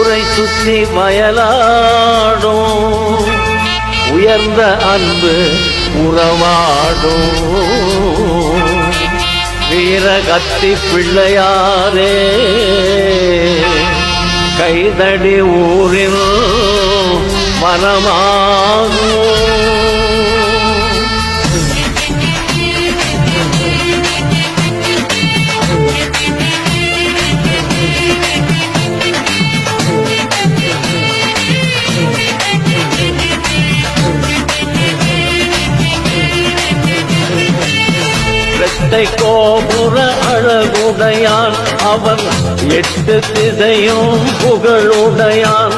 ஊரை சுற்றி மயலாடும். உயர்ந்த அன்பு உறவாடும். வீரகத்தி பிள்ளையாரே கைதடி ஊரில் மனமாகும். கோட்டை கோபுர அழகுடையான். அவன் எட்டு திசையும் புகழுடையான்.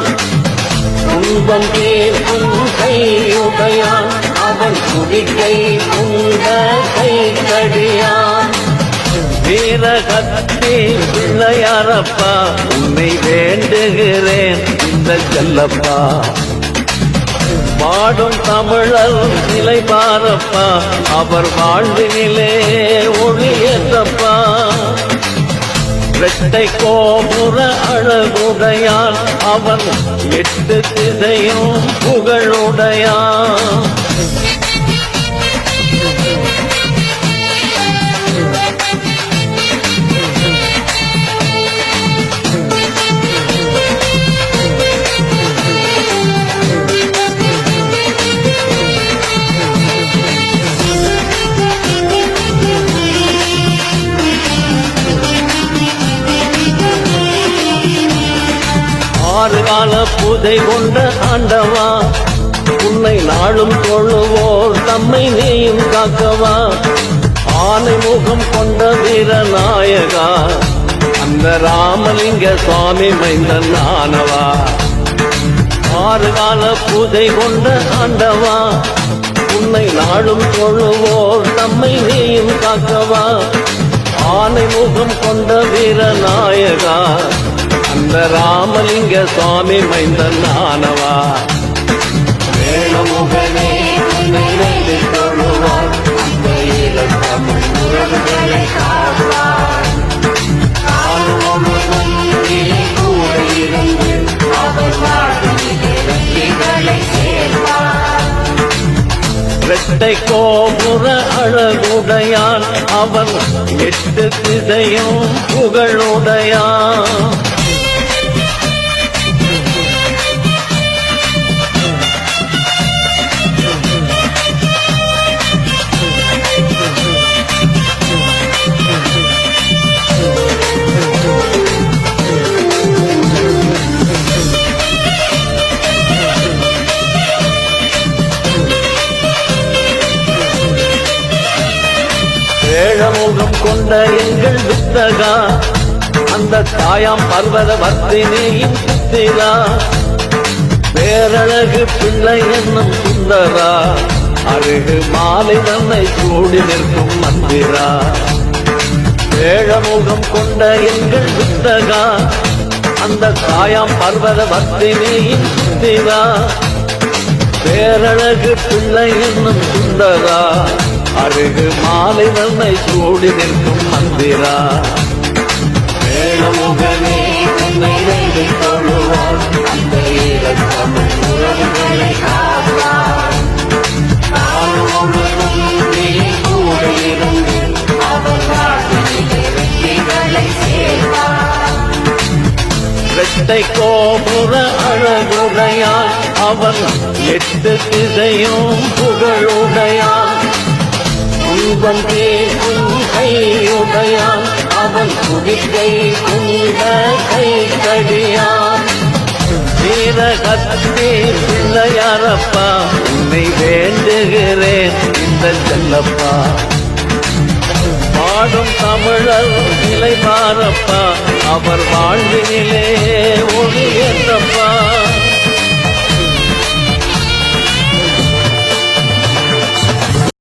துன்பம் தீர்க்கும் கையுடையான் அவன் குடிக்கை உண்ட கை கடியான் வீரகத்தி பிள்ளையாரப்பா உன்னை வேண்டுகிறேன். இந்த செல்லப்பா பாடும் தமிழர் நிலை பாரப்பா அவர் வாழ்வினிலே ஒளியேற்றப்பா இரட்டை கோபுர அழகுடையான் அவன் எட்டு திசையும் புகழுடையான். கால கொண்ட ஆண்டவா உன்னை நாளும் தொழுவோர் தம்மை நீயும் காக்கவா. ஆனை முகம் கொண்ட வீரநாயகா அந்த ராமலிங்க சுவாமி மைந்தன் ஆனவா ஆறு கால பூஜை கொண்ட ஆண்டவா உன்னை நாளும் தொழுவோர் தம்மை நீயும் காக்கவா. ஆனை முகம் கொண்ட வீரநாயகா அந்த ராமலிங்க சுவாமி மைந்தன் ஆனவா வேணமுகனே வேண்டிக் கொள்ளுவார். இரட்டை கோபுர அழகுடையான் அவன் எட்டு திசையும் புகழுடையான். ஏழமுகம் கொண்ட எங்கள் வித்தகா. அந்த தாயாம் பர்வத வர்த்தினியின் சித்திரா பேரழகு பிள்ளை என்னும் சுந்தரா. அருகு மாலை தன்னை கூடி நிற்கும் மந்திரா. ஏழமுகம் கொண்ட எங்கள் வித்தகா. அந்த தாயாம் பர்வத வர்த்தினியின் சித்திரா பேரழகு பிள்ளை என்னும் சுந்தரா. அருகு மாலை நன்மை கூடி நிற்கும் மந்திரா. உன்னை வேண்டிக் கொள்ளுவார் அந்த ஈழத்தமிழ் உறவுகளை காப்பார். நாளும் நீ கூட இருந்து அவர் வாழ்விலே வெற்றிகளை சேர்ப்பார். இரட்டை கோபுர அழகுடையான் அவன் எட்டு திசையும் புகழுடையான் துன்பம் கேட்கும் கையுடையான். அவன் குடிக்கை குண்ட கை கடியான். வீரகத்தே பிள்ளையாரப்பா உன்னை வேண்டுகிறேன் இந்த செல்லப்பா. பாடும் தமிழர் நிலை பாரப்பா அவர் வாழ்வினிலே ஒளி என்றப்பா.